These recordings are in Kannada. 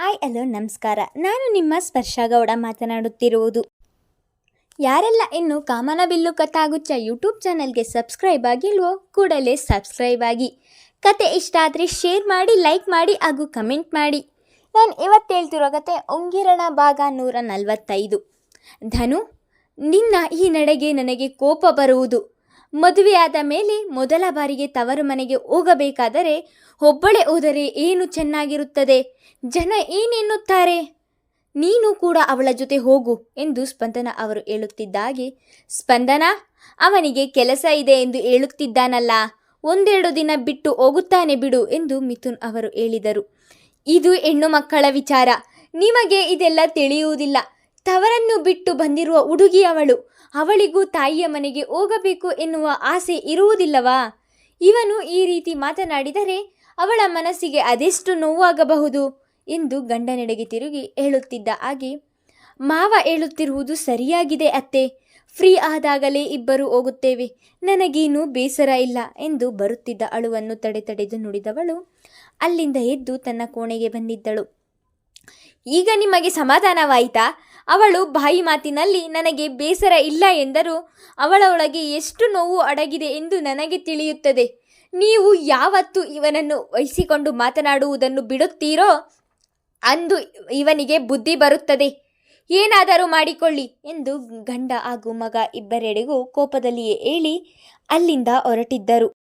ಹಾಯ್, ಹಲೋ, ನಮಸ್ಕಾರ. ನಾನು ನಿಮ್ಮ ಸ್ಪರ್ಶ ಗೌಡ ಮಾತನಾಡುತ್ತಿರುವುದು. ಯಾರೆಲ್ಲ ಇನ್ನು ಕಾಮನಬಿಲ್ಲು ಕಥಾಗುಚ್ಚ ಯೂಟ್ಯೂಬ್ ಚಾನಲ್ಗೆ ಸಬ್ಸ್ಕ್ರೈಬ್ ಆಗಿಲ್ವೋ ಕೂಡಲೇ ಸಬ್ಸ್ಕ್ರೈಬ್ ಆಗಿ. ಕತೆ ಇಷ್ಟ ಆದರೆ ಶೇರ್ ಮಾಡಿ, ಲೈಕ್ ಮಾಡಿ ಹಾಗೂ ಕಮೆಂಟ್ ಮಾಡಿ. ನಾನು ಇವತ್ತು ಹೇಳ್ತಿರೋ ಕತೆ ಒಂಗಿರಣ ಭಾಗ ನೂರ ನಲವತ್ತೈದು. ಧನು, ನಿನ್ನ ಈ ನಡೆಗೆ ನನಗೆ ಕೋಪ ಬರುವುದು. ಮದುವೆಯಾದ ಮೇಲೆ ಮೊದಲ ಬಾರಿಗೆ ತವರು ಮನೆಗೆ ಹೋಗಬೇಕಾದರೆ ಒಬ್ಬಳೆ ಹೋದರೆ ಏನು ಚೆನ್ನಾಗಿರುತ್ತದೆ? ಜನ ಏನೆನ್ನುತ್ತಾರೆ? ನೀನು ಕೂಡ ಅವಳ ಜೊತೆ ಹೋಗು ಎಂದು ಸ್ಪಂದನ ಅವರು ಹೇಳುತ್ತಿದ್ದಾಗೆ ಸ್ಪಂದನ, ಅವನಿಗೆ ಕೆಲಸ ಇದೆ ಎಂದು ಹೇಳುತ್ತಿದ್ದಾನಲ್ಲ, ಒಂದೆರಡು ದಿನ ಬಿಟ್ಟು ಹೋಗುತ್ತಾನೆ ಬಿಡು ಎಂದು ಮಿಥುನ್ ಅವರು ಹೇಳಿದರು. ಇದು ಹೆಣ್ಣು ಮಕ್ಕಳ ವಿಚಾರ. ನಿಮಗೆ ಇದೆಲ್ಲ ತಿಳಿಯುವುದಿಲ್ಲ. ತವರನ್ನು ಬಿಟ್ಟು ಬಂದಿರುವ ಹುಡುಗಿ ಅವಳು. ಅವಳಿಗೂ ತಾಯಿಯ ಮನೆಗೆ ಹೋಗಬೇಕು ಎನ್ನುವ ಆಸೆ ಇರುವುದಿಲ್ಲವಾ? ಇವನು ಈ ರೀತಿ ಮಾತನಾಡಿದರೆ ಅವಳ ಮನಸ್ಸಿಗೆ ಅದೆಷ್ಟು ನೋವಾಗಬಹುದು? ಎಂದು ಗಂಡನೆಡೆಗೆ ತಿರುಗಿ ಹೇಳುತ್ತಿದ್ದ ಹಾಗೆ, ಮಾವ ಹೇಳುತ್ತಿರುವುದು ಸರಿಯಾಗಿದೆ ಅತ್ತೆ. ಫ್ರೀ ಆದಾಗಲೇ ಇಬ್ಬರು ಹೋಗುತ್ತೇವೆ. ನನಗೇನು ಬೇಸರ ಇಲ್ಲ ಎಂದು ಬರುತ್ತಿದ್ದ ಅಳುವನ್ನು ತಡೆ ತಡೆದು ನುಡಿದವಳು ಅಲ್ಲಿಂದ ಎದ್ದು ತನ್ನ ಕೋಣೆಗೆ ಬಂದಿದ್ದಳು. ಈಗ ನಿಮಗೆ ಸಮಾಧಾನವಾಯಿತಾ? ಅವಳು ಬಾಯಿ ಮಾತಿನಲ್ಲಿ, ನನಗೆ ಬೇಸರ ಇಲ್ಲ ಎಂದರೂ. ಅವಳ ಒಳಗೆ ಎಷ್ಟು ನೋವು ಅಡಗಿದೆ ಎಂದು ನನಗೆ ತಿಳಿಯುತ್ತದೆ. ನೀವು ಯಾವತ್ತು ಇವನನ್ನು ವಹಿಸಿಕೊಂಡು ಮಾತನಾಡುವುದನ್ನು ಬಿಡುತ್ತೀರೋ, ಅಂದು ಇವನಿಗೆ ಬುದ್ಧಿ ಬರುತ್ತದೆ. ಏನಾದರೂ ಮಾಡಿಕೊಳ್ಳಿ ಎಂದು ಗಂಡ ಹಾಗೂ ಮಗ ಇಬ್ಬರೆಡೆಗೂ ಕೋಪದಲ್ಲಿಯೇ ಹೇಳಿ ಅಲ್ಲಿಂದ ಹೊರಟಿದ್ದರು.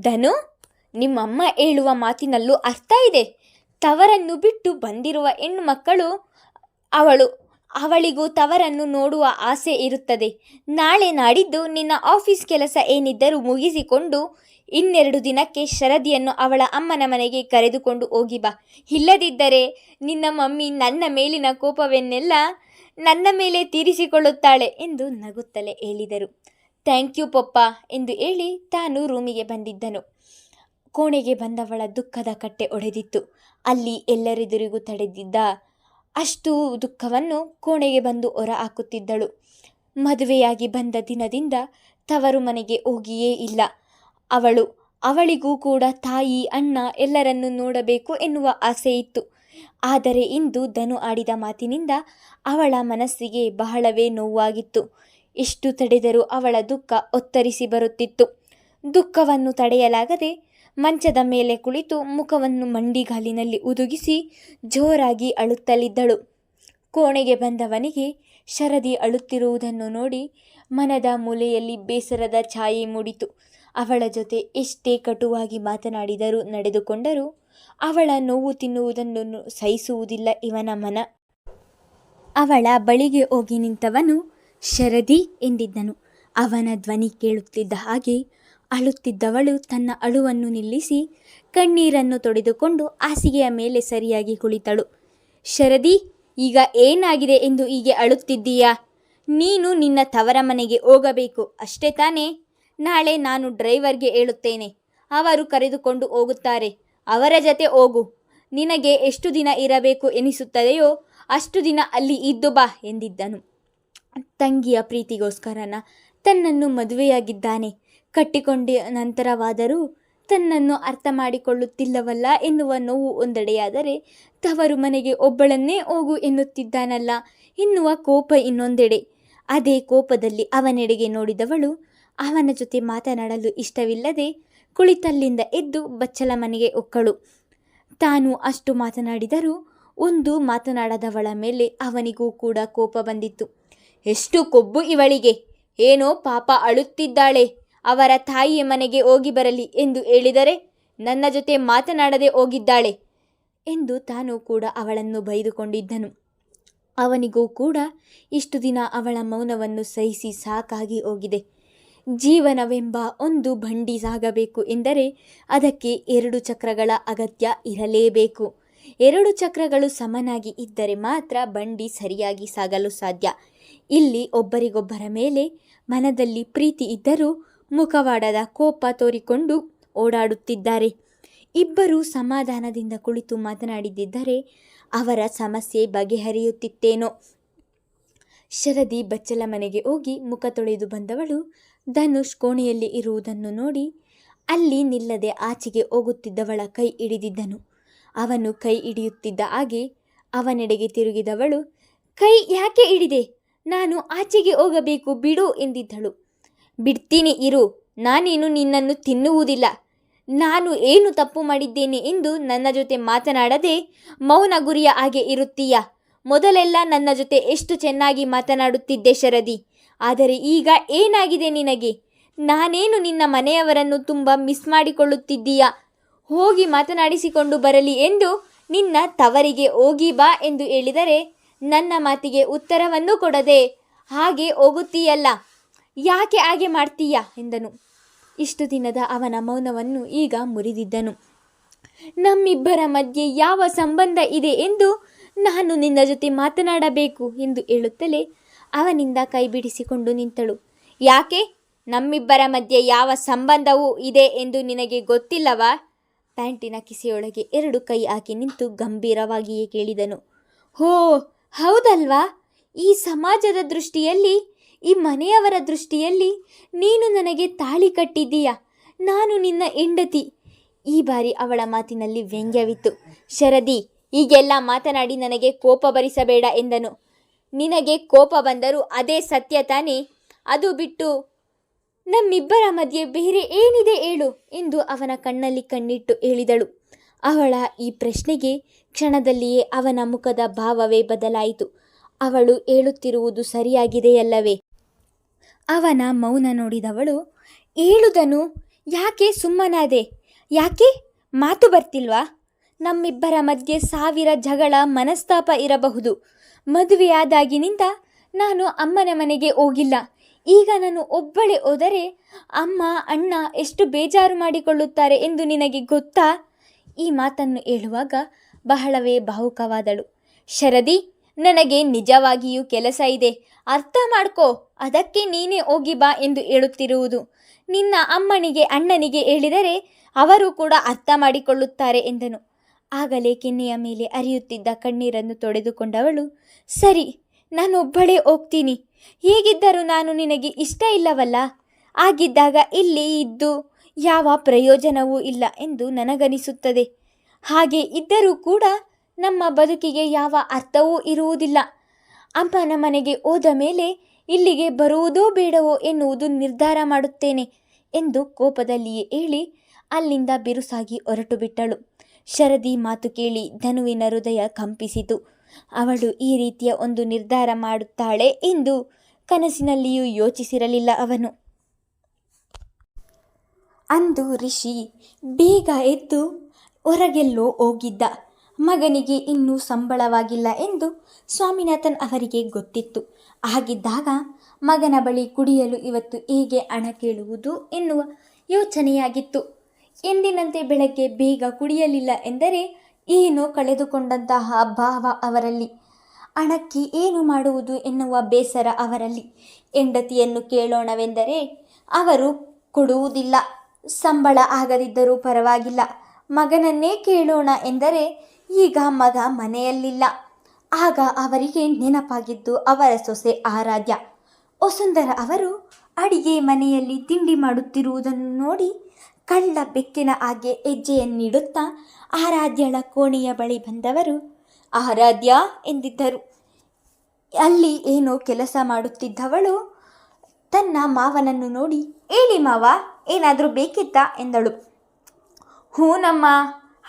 ಧನು, ನಿಮ್ಮಮ್ಮ ಹೇಳುವ ಮಾತಿನಲ್ಲೂ ಅರ್ಥ ಇದೆ. ತವರನ್ನು ಬಿಟ್ಟು ಬಂದಿರುವ ಹೆಣ್ಣು ಮಕ್ಕಳು ಅವಳು ಅವಳಿಗೂ ತವರನ್ನು ನೋಡುವ ಆಸೆ ಇರುತ್ತದೆ. ನಾಳೆ ನಾಡಿದ್ದು ನಿನ್ನ ಆಫೀಸ್ ಕೆಲಸ ಏನಿದ್ದರೂ ಮುಗಿಸಿಕೊಂಡು ಇನ್ನೆರಡು ದಿನಕ್ಕೆ ಶರದಿಯನ್ನು ಅವಳ ಅಮ್ಮನ ಮನೆಗೆ ಕರೆದುಕೊಂಡು ಹೋಗಿ ಬಾ. ಇಲ್ಲದಿದ್ದರೆ ನಿನ್ನ ಮಮ್ಮಿ ನನ್ನ ಮೇಲಿನ ಕೋಪವನ್ನೆಲ್ಲ ನನ್ನ ಮೇಲೆ ತೀರಿಸಿಕೊಳ್ಳುತ್ತಾಳೆ ಎಂದು ನಗುತ್ತಲೇ ಹೇಳಿದರು. ಥ್ಯಾಂಕ್ ಯು ಪಪ್ಪ ಎಂದು ಹೇಳಿ ತಾನು ರೂಮಿಗೆ ಬಂದಿದ್ದನು. ಕೋಣೆಗೆ ಬಂದವಳ ದುಃಖದ ಕಟ್ಟೆ ಒಡೆದಿತ್ತು. ಅಲ್ಲಿ ಎಲ್ಲರೆದುರಿಗೂ ತಡೆದಿದ್ದ ಅಷ್ಟು ದುಃಖವನ್ನು ಕೋಣೆಗೆ ಬಂದು ಹೊರ ಹಾಕುತ್ತಿದ್ದಳು ಮದುವೆಯಾಗಿ ಬಂದ ದಿನದಿಂದ ತವರು ಮನೆಗೆ ಹೋಗಿಯೇ ಇಲ್ಲ. ಅವಳು, ಅವಳಿಗೂ ಕೂಡ ತಾಯಿ, ಅಣ್ಣ ಎಲ್ಲರನ್ನು ನೋಡಬೇಕು ಎನ್ನುವ ಆಸೆ ಇತ್ತು. ಆದರೆ ಇಂದು ಧನು ಆಡಿದ ಮಾತಿನಿಂದ ಅವಳ ಮನಸ್ಸಿಗೆ ಬಹಳವೇ ನೋವಾಗಿತ್ತು. ಎಷ್ಟು ತಡೆದರೂ ಅವಳ ದುಃಖ ಒತ್ತರಿಸಿ ಬರುತ್ತಿತ್ತು. ದುಃಖವನ್ನು ತಡೆಯಲಾಗದೆ ಮಂಚದ ಮೇಲೆ ಕುಳಿತು ಮುಖವನ್ನು ಮಂಡಿಗಾಲಿನಲ್ಲಿ ಉದುಗಿಸಿ ಜೋರಾಗಿ ಅಳುತ್ತಲಿದ್ದಳು. ಕೋಣೆಗೆ ಬಂದವನಿಗೆ ಶರದಿ ಅಳುತ್ತಿರುವುದನ್ನು ನೋಡಿ ಮನದ ಮೂಲೆಯಲ್ಲಿ ಬೇಸರದ ಛಾಯೆ ಮೂಡಿತು. ಅವಳ ಜೊತೆ ಎಷ್ಟೇ ಕಟುವಾಗಿ ಮಾತನಾಡಿದರೂ ನಡೆದುಕೊಂಡರೂ ಅವಳ ನೋವು ತಿನ್ನುವುದನ್ನು ಸಹಿಸುವುದಿಲ್ಲ ಇವನ ಮನ. ಅವಳ ಬಳಿಗೆ ಹೋಗಿ ನಿಂತವನು ಶರದಿ ಎಂದಿದ್ದನು. ಅವನ ಧ್ವನಿ ಕೇಳುತ್ತಿದ್ದ ಹಾಗೆ ಅಳುತ್ತಿದ್ದವಳು ತನ್ನ ಅಳುವನ್ನು ನಿಲ್ಲಿಸಿ ಕಣ್ಣೀರನ್ನು ತೊಡೆದುಕೊಂಡು ಹಾಸಿಗೆಯ ಮೇಲೆ ಸರಿಯಾಗಿ ಕುಳಿತಳು. ಶರದಿ, ಈಗ ಏನಾಗಿದೆ ಎಂದು ಹೀಗೆ ಅಳುತ್ತಿದ್ದೀಯಾ? ನೀನು ನಿನ್ನ ತವರ ಮನೆಗೆ ಹೋಗಬೇಕು, ಅಷ್ಟೇ ತಾನೇ? ನಾಳೆ ನಾನು ಡ್ರೈವರ್ಗೆ ಹೇಳುತ್ತೇನೆ. ಅವರು ಕರೆದುಕೊಂಡು ಹೋಗುತ್ತಾರೆ. ಅವರ ಜತೆ ಹೋಗು. ನಿನಗೆ ಎಷ್ಟು ದಿನ ಇರಬೇಕು ಎನಿಸುತ್ತದೆಯೋ ಅಷ್ಟು ದಿನ ಅಲ್ಲಿ ಇದ್ದು ಬಾ, ಎಂದಿದ್ದನು. ತಂಗಿಯ ಪ್ರೀತಿಗೋಸ್ಕರನ ತನ್ನನ್ನು ಮದುವೆಯಾಗಿದ್ದಾನೆ. ಕಟ್ಟಿಕೊಂಡ ನಂತರವಾದರೂ ತನ್ನನ್ನು ಅರ್ಥ ಮಾಡಿಕೊಳ್ಳುತ್ತಿಲ್ಲವಲ್ಲ ಎನ್ನುವ ನೋವು ಒಂದೆಡೆಯಾದರೆ ತವರು ಮನೆಗೆ ಒಬ್ಬಳನ್ನೇ ಹೋಗು ಎನ್ನುತ್ತಿದ್ದಾನಲ್ಲ ಎನ್ನುವ ಕೋಪ ಇನ್ನೊಂದೆಡೆ. ಅದೇ ಕೋಪದಲ್ಲಿ ಅವನೆಡೆಗೆ ನೋಡಿದವಳು ಅವನ ಜೊತೆ ಮಾತನಾಡಲು ಇಷ್ಟವಿಲ್ಲದೆ ಕುಳಿತಲ್ಲಿಂದ ಎದ್ದು ಬಚ್ಚಲ ಮನೆಗೆ ಒಕ್ಕಳು. ತಾನು ಅಷ್ಟು ಮಾತನಾಡಿದರೂ ಒಂದು ಮಾತನಾಡದವಳ ಮೇಲೆ ಅವನಿಗೂ ಕೂಡ ಕೋಪ ಬಂದಿತ್ತು. ಎಷ್ಟು ಕೊಬ್ಬು ಇವಳಿಗೆ! ಏನೋ ಪಾಪ ಅಳುತ್ತಿದ್ದಾಳೆ! ಅವರ ತಾಯಿಯ ಮನೆಗೆ ಹೋಗಿ ಬರಲಿ ಎಂದು ಹೇಳಿದರೆ ನನ್ನ ಜೊತೆ ಮಾತನಾಡದೆ ಹೋಗಿದ್ದಾಳೆ ಎಂದು ತಾನು ಕೂಡ ಅವಳನ್ನು ಬೈದುಕೊಂಡಿದ್ದನು. ಅವನಿಗೂ ಕೂಡ ಇಷ್ಟು ದಿನ ಅವಳ ಮೌನವನ್ನು ಸಹಿಸಿ ಸಾಕಾಗಿ ಹೋಗಿದೆ. ಜೀವನವೆಂಬ ಒಂದು ಬಂಡಿ ಸಾಗಬೇಕು ಎಂದರೆ ಅದಕ್ಕೆ ಎರಡು ಚಕ್ರಗಳ ಅಗತ್ಯ ಇರಲೇಬೇಕು. ಎರಡು ಚಕ್ರಗಳು ಸಮನಾಗಿ ಇದ್ದರೆ ಮಾತ್ರ ಬಂಡಿ ಸರಿಯಾಗಿ ಸಾಗಲು ಸಾಧ್ಯ. ಇಲ್ಲಿ ಒಬ್ಬರಿಗೊಬ್ಬರ ಮೇಲೆ ಮನದಲ್ಲಿ ಪ್ರೀತಿ ಇದ್ದರೂ ಮುಖವಾಡದ ಕೋಪ ತೋರಿಕೊಂಡು ಓಡಾಡುತ್ತಿದ್ದಾರೆ. ಇಬ್ಬರು ಸಮಾಧಾನದಿಂದ ಕುಳಿತು ಮಾತನಾಡಿದ್ದರೆ ಅವರ ಸಮಸ್ಯೆ ಬಗೆಹರಿಯುತ್ತಿತ್ತೇನೋ. ಶರದಿ ಬಚ್ಚಲ ಮನೆಗೆ ಹೋಗಿ ಮುಖ ತೊಳೆದು ಬಂದವಳು ಧನುಷ್ ಕೋಣೆಯಲ್ಲಿ ಇರುವುದನ್ನು ನೋಡಿ ಅಲ್ಲಿ ನಿಲ್ಲದೆ ಆಚೆಗೆ ಹೋಗುತ್ತಿದ್ದವಳ ಕೈ ಹಿಡಿದಿದ್ದನು. ಅವನು ಕೈ ಹಿಡಿಯುತ್ತಿದ್ದ ಹಾಗೆ ಅವನೆಡೆಗೆ ತಿರುಗಿದವಳು, ಕೈ ಯಾಕೆ ಹಿಡಿದೆ? ನಾನು ಆಚೆಗೆ ಹೋಗಬೇಕು ಬಿಡು ಎಂದಿದ್ದಳು. ಬಿಡ್ತೀನಿ, ಇರು. ನಾನೇನು ನಿನ್ನನ್ನು ತಿನ್ನುವುದಿಲ್ಲ. ನಾನು ಏನು ತಪ್ಪು ಮಾಡಿದ್ದೇನೆ ಎಂದು ನನ್ನ ಜೊತೆ ಮಾತನಾಡದೆ ಮೌನ ಗುರಿಯ ಹಾಗೆ ಇರುತ್ತೀಯ? ಮೊದಲೆಲ್ಲ ನನ್ನ ಜೊತೆ ಎಷ್ಟು ಚೆನ್ನಾಗಿ ಮಾತನಾಡುತ್ತಿದ್ದೆ ಶರದಿ. ಆದರೆ ಈಗ ಏನಾಗಿದೆ ನಿನಗೆ? ನಾನೇನು ನಿನ್ನ ಮನೆಯವರನ್ನು ತುಂಬ ಮಿಸ್ ಮಾಡಿಕೊಳ್ಳುತ್ತಿದ್ದೀಯ? ಹೋಗಿ ಮಾತನಾಡಿಸಿಕೊಂಡು ಬರಲಿ ಎಂದು ನಿನ್ನ ತವರಿಗೆ ಹೋಗಿ ಬಾ ಎಂದು ಹೇಳಿದರೆ ನನ್ನ ಮಾತಿಗೆ ಉತ್ತರವನ್ನು ಕೊಡದೆ ಹಾಗೆ ಹೋಗುತ್ತೀಯಲ್ಲ? ಯಾಕೆ ಹಾಗೆ ಮಾಡ್ತೀಯ? ಎಂದನು. ಇಷ್ಟು ದಿನದ ಅವನ ಮೌನವನ್ನು ಈಗ ಮುರಿದಿದ್ದನು. ನಮ್ಮಿಬ್ಬರ ಮಧ್ಯೆ ಯಾವ ಸಂಬಂಧ ಇದೆ ಎಂದು ನಾನು ನಿನ್ನ ಜೊತೆ ಮಾತನಾಡಬೇಕು ಎಂದು ಹೇಳುತ್ತಲೇ ಅವನಿಂದ ಕೈ ಬಿಡಿಸಿಕೊಂಡು ನಿಂತಳು. ಯಾಕೆ? ನಮ್ಮಿಬ್ಬರ ಮಧ್ಯೆ ಯಾವ ಸಂಬಂಧವೂ ಇದೆ ಎಂದು ನಿನಗೆ ಗೊತ್ತಿಲ್ಲವಾ? ಪ್ಯಾಂಟಿನ ಕಿಸೆಯೊಳಗೆ ಎರಡು ಕೈ ಹಾಕಿ ನಿಂತು ಗಂಭೀರವಾಗಿಯೇ ಕೇಳಿದನು. ಹೋ, ಹೌದಲ್ವಾ? ಈ ಸಮಾಜದ ದೃಷ್ಟಿಯಲ್ಲಿ ಈ ಮನೆಯವರ ದೃಷ್ಟಿಯಲ್ಲಿ ನೀನು ನನಗೆ ತಾಳಿ ಕಟ್ಟಿದ್ದೀಯ? ನಾನು ನಿನ್ನ ಹೆಂಡತಿ. ಈ ಬಾರಿ ಅವಳ ಮಾತಿನಲ್ಲಿ ವ್ಯಂಗ್ಯವಿತ್ತು. ಶರದಿ, ಹೀಗೆಲ್ಲ ಮಾತನಾಡಿ ನನಗೆ ಕೋಪ ಭರಿಸಬೇಡ ಎಂದನು. ನಿನಗೆ ಕೋಪ ಬಂದರೂ ಅದೇ ಸತ್ಯ ತಾನೇ? ಅದು ಬಿಟ್ಟು ನಮ್ಮಿಬ್ಬರ ಮಧ್ಯೆ ಬೇರೆ ಏನಿದೆ ಹೇಳು ಎಂದು ಅವನ ಕಣ್ಣಲ್ಲಿ ಕಣ್ಣಿಟ್ಟು ಹೇಳಿದಳು. ಅವಳ ಈ ಪ್ರಶ್ನೆಗೆ ಕ್ಷಣದಲ್ಲಿಯೇ ಅವನ ಮುಖದ ಭಾವವೇ ಬದಲಾಯಿತು. ಅವಳು ಹೇಳುತ್ತಿರುವುದು ಸರಿಯಾಗಿದೆಯಲ್ಲವೇ? ಅವನ ಮೌನ ನೋಡಿದವಳು ಹೇಳುದನು ಯಾಕೆ ಸುಮ್ಮನಾದೆ? ಯಾಕೆ? ಮಾತು ಬರ್ತಿಲ್ವಾ? ನಮ್ಮಿಬ್ಬರ ಮಧ್ಯೆ ಸಾವಿರ ಜಗಳ ಮನಸ್ತಾಪ ಇರಬಹುದು. ಮದುವೆಯಾದಾಗಿನಿಂದ ನಾನು ಅಮ್ಮನ ಮನೆಗೆ ಹೋಗಿಲ್ಲ. ಈಗ ನಾನು ಒಬ್ಬಳೇ ಹೋದರೆ ಅಮ್ಮ, ಅಣ್ಣ ಎಷ್ಟು ಬೇಜಾರು ಮಾಡಿಕೊಳ್ಳುತ್ತಾರೆ ಎಂದು ನಿನಗೆ ಗೊತ್ತಾ? ಈ ಮಾತನ್ನು ಹೇಳುವಾಗ ಬಹಳವೇ ಭಾವುಕವಾದಳು ಶರದಿ, ನನಗೆ ನಿಜವಾಗಿಯೂ ಕೆಲಸ ಇದೆ. ಅರ್ಥ ಮಾಡ್ಕೋ. ಅದಕ್ಕೆ ನೀನೇ ಹೋಗಿ ಬಾ ಎಂದು ಹೇಳುತ್ತಿರುವುದು. ನಿನ್ನ ಅಮ್ಮನಿಗೆ, ಅಣ್ಣನಿಗೆ ಹೇಳಿದರೆ ಅವರು ಕೂಡ ಅರ್ಥ ಮಾಡಿಕೊಳ್ಳುತ್ತಾರೆ ಎಂದನು. ಆಗಲೇ ಕೆನ್ನೆಯ ಮೇಲೆ ಅರಿಯುತ್ತಿದ್ದ ಕಣ್ಣೀರನ್ನು ತೊಡೆದುಕೊಂಡವಳು ಸರಿ ನಾನೊಬ್ಬಳೇ ಹೋಗ್ತೀನಿ. ಹೇಗಿದ್ದರೂ ನಾನು ನಿನಗೆ ಇಷ್ಟ ಇಲ್ಲವಲ್ಲ? ಆಗಿದ್ದಾಗ ಇಲ್ಲಿ ಇದ್ದು ಯಾವ ಪ್ರಯೋಜನವೂ ಇಲ್ಲ ಎಂದು ನನಗನಿಸುತ್ತದೆ. ಹಾಗೆ ಇದ್ದರೂ ಕೂಡ ನಮ್ಮ ಬದುಕಿಗೆ ಯಾವ ಅರ್ಥವೂ ಇರುವುದಿಲ್ಲ. ಅಮ್ಮನ ಮನೆಗೆ ಹೋದ ಮೇಲೆ ಇಲ್ಲಿಗೆ ಬರುವುದೋ ಬೇಡವೋ ಎನ್ನುವುದು ನಿರ್ಧಾರ ಮಾಡುತ್ತೇನೆ ಎಂದು ಕೋಪದಲ್ಲಿಯೇ ಹೇಳಿ ಅಲ್ಲಿಂದ ಬಿರುಸಾಗಿ ಹೊರಟು ಬಿಟ್ಟಳು. ಶರದಿ ಮಾತು ಕೇಳಿ ಧನುವಿನ ಹೃದಯ ಕಂಪಿಸಿತು. ಅವಳು ಈ ರೀತಿಯ ಒಂದು ನಿರ್ಧಾರ ಮಾಡುತ್ತಾಳೆ ಎಂದು ಕನಸಿನಲ್ಲಿಯೂ ಯೋಚಿಸಿರಲಿಲ್ಲ ಅವನು. ಅಂದು ರಿಷಿ ಬೇಗ ಎದ್ದು ಹೊರಗೆಲ್ಲೋ ಹೋಗಿದ್ದ. ಮಗನಿಗೆ ಇನ್ನೂ ಸಂಬಳವಾಗಿಲ್ಲ ಎಂದು ಸ್ವಾಮಿನಾಥನ್ ಅವರಿಗೆ ಗೊತ್ತಿತ್ತು. ಹಾಗಿದ್ದಾಗ ಮಗನ ಬಳಿ ಕುಡಿಯಲು ಇವತ್ತು ಹೇಗೆ ಹಣ ಕೇಳುವುದು ಎನ್ನುವ ಯೋಚನೆಯಾಗಿತ್ತು. ಎಂದಿನಂತೆ ಬೆಳಗ್ಗೆ ಬೇಗ ಕುಡಿಯಲಿಲ್ಲ ಎಂದರೆ ಏನೋ ಕಳೆದುಕೊಂಡಂತಹ ಭಾವ ಅವರಲ್ಲಿ. ಹಣಕ್ಕೆ ಏನು ಮಾಡುವುದು ಎನ್ನುವ ಬೇಸರ ಅವರಲ್ಲಿ. ಹೆಂಡತಿಯನ್ನು ಕೇಳೋಣವೆಂದರೆ ಅವರು ಕೊಡುವುದಿಲ್ಲ. ಸಂಬಳ ಆಗದಿದ್ದರೂ ಪರವಾಗಿಲ್ಲ. ಮಗನನ್ನೇ ಕೇಳೋಣ ಎಂದರೆ ಈಗ ಮಗ ಮನೆಯಲ್ಲಿಲ್ಲ. ಆಗ ಅವರಿಗೆ ನೆನಪಾಗಿದ್ದು ಅವರ ಸೊಸೆ ಆರಾಧ್ಯ. ವಸುಂಧರ ಅವರು ಅಡಿಗೆ ಮನೆಯಲ್ಲಿ ತಿಂಡಿ ಮಾಡುತ್ತಿರುವುದನ್ನು ನೋಡಿ ಕಳ್ಳ ಬೆಕ್ಕಿನ ಹಾಗೆ ಹೆಜ್ಜೆಯನ್ನಿಡುತ್ತಾ ಆರಾಧ್ಯಳ ಕೋಣೆಯ ಬಳಿ ಬಂದವರು ಆರಾಧ್ಯ ಎಂದಿದ್ದರು. ಅಲ್ಲಿ ಏನೋ ಕೆಲಸ ಮಾಡುತ್ತಿದ್ದವಳು ತನ್ನ ಮಾವನನ್ನು ನೋಡಿ, ಹೇಳಿ ಮಾವ, ಏನಾದರೂ ಬೇಕಿತ್ತಾ? ಎಂದಳು. ಹೂನಮ್ಮ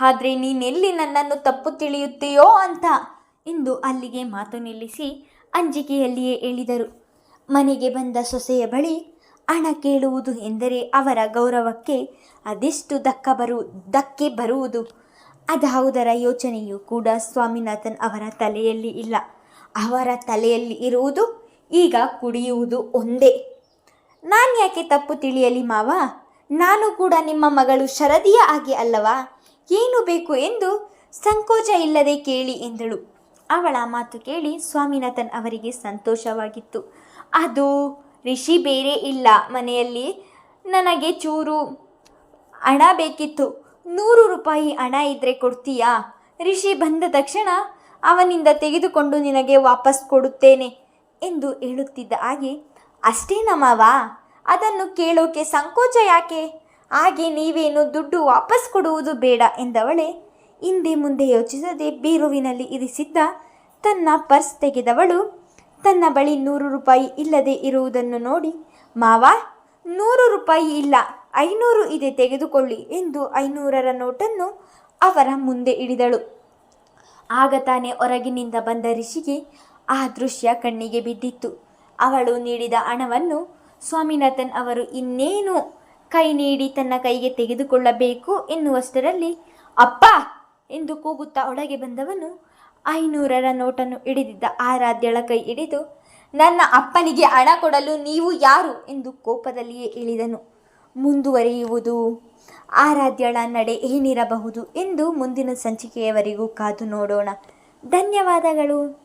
ಆದರೆ ನೀನೆಲ್ಲಿ ನನ್ನನ್ನು ತಪ್ಪು ತಿಳಿಯುತ್ತೀಯೋ ಅಂತ ಎಂದು ಅಲ್ಲಿಗೆ ಮಾತು ನಿಲ್ಲಿಸಿ ಅಂಜಿಕೆಯಲ್ಲಿಯೇ ಹೇಳಿದರು. ಮನೆಗೆ ಬಂದ ಸೊಸೆಯ ಬಳಿ ಹಣ ಕೇಳುವುದು ಎಂದರೆ ಅವರ ಗೌರವಕ್ಕೆ ಅದೆಷ್ಟು ದಕ್ಕ ಬರು, ಧಕ್ಕೆ ಬರುವುದು? ಅದಾವುದರ ಯೋಚನೆಯೂ ಕೂಡ ಸ್ವಾಮಿನಾಥನ್ ಅವರ ತಲೆಯಲ್ಲಿ ಇಲ್ಲ. ಅವರ ತಲೆಯಲ್ಲಿ ಇರುವುದು ಈಗ ಕುಡಿಯುವುದು ಒಂದೇ. ನಾನು ಯಾಕೆ ತಪ್ಪು ತಿಳಿಯಲಿ ಮಾವ? ನಾನು ಕೂಡ ನಿಮ್ಮ ಮಗಳು ಶರದಿಯ ಆಗಿ ಅಲ್ಲವಾ? ಏನು ಬೇಕು ಎಂದು ಸಂಕೋಚ ಇಲ್ಲದೆ ಕೇಳಿ ಎಂದಳು. ಅವಳ ಮಾತು ಕೇಳಿ ಸ್ವಾಮಿನಾಥನ್ ಅವರಿಗೆ ಸಂತೋಷವಾಗಿತ್ತು. ಅದು ರಿಷಿ ಬೇರೆ ಇಲ್ಲ. ಮನೆಯಲ್ಲಿ ನನಗೆ ಚೂರು ಹಣ ಬೇಕಿತ್ತು. ನೂರು ರೂಪಾಯಿ ಹಣ ಇದ್ದರೆ ಕೊಡ್ತೀಯಾ? ರಿಷಿ ಬಂದ ತಕ್ಷಣ ಅವನಿಂದ ತೆಗೆದುಕೊಂಡು ನಿನಗೆ ವಾಪಸ್ ಕೊಡುತ್ತೇನೆ ಎಂದು ಹೇಳುತ್ತಿದ್ದ ಹಾಗೆ ಅಷ್ಟೇನಮ್ಮವಾ ಮಾವ? ಅದನ್ನು ಕೇಳೋಕೆ ಸಂಕೋಚ ಯಾಕೆ? ಹಾಗೆ ನೀವೇನು ದುಡ್ಡು ವಾಪಸ್ ಕೊಡುವುದು ಬೇಡ ಎಂದವಳೆ, ಹಿಂದೆ ಮುಂದೆ ಯೋಚಿಸದೆ ಬೀರುವಿನಲ್ಲಿ ಇರಿಸಿದ್ದ ತನ್ನ ಪರ್ಸ್ ತೆಗೆದವಳು, ತನ್ನ ಬಳಿ ನೂರು ರೂಪಾಯಿ ಇಲ್ಲದೆ ಇರುವುದನ್ನು ನೋಡಿ, ಮಾವ, ನೂರು ರೂಪಾಯಿ ಇಲ್ಲ, ಐನೂರು ಇದೆ ತೆಗೆದುಕೊಳ್ಳಿ ಎಂದು ಐನೂರರ ನೋಟನ್ನು ಅವರ ಮುಂದೆ ಇಡಿದಳು. ಆಗ ತಾನೇ ಹೊರಗಿನಿಂದ ಬಂದ ಋಷಿಗೆ ಆ ದೃಶ್ಯ ಕಣ್ಣಿಗೆ ಬಿದ್ದಿತ್ತು. ಅವಳು ನೀಡಿದ ಹಣವನ್ನು ಸ್ವಾಮಿನಾಥನ್ ಅವರು ಇನ್ನೇನು ಕೈ ನೀಡಿ ತನ್ನ ಕೈಗೆ ತೆಗೆದುಕೊಳ್ಳಬೇಕು ಎನ್ನುವಷ್ಟರಲ್ಲಿ, ಅಪ್ಪ! ಎಂದು ಕೂಗುತ್ತಾ ಒಳಗೆ ಬಂದವನು ಐನೂರರ ನೋಟನ್ನು ಹಿಡಿದಿದ್ದ ಆರಾಧ್ಯಳ ಕೈ ಹಿಡಿದು, ನನ್ನ ಅಪ್ಪನಿಗೆ ಹಣ ಕೊಡಲು ನೀವು ಯಾರು? ಎಂದು ಕೋಪದಲ್ಲಿಯೇ ಇಳಿದನು ಮುಂದುವರಿಯುವುದು, ಆರಾಧ್ಯಳ ನಡೆ ಏನಿರಬಹುದು ಎಂದು ಮುಂದಿನ ಸಂಚಿಕೆಯವರೆಗೂ ಕಾದು ನೋಡೋಣ. ಧನ್ಯವಾದಗಳು.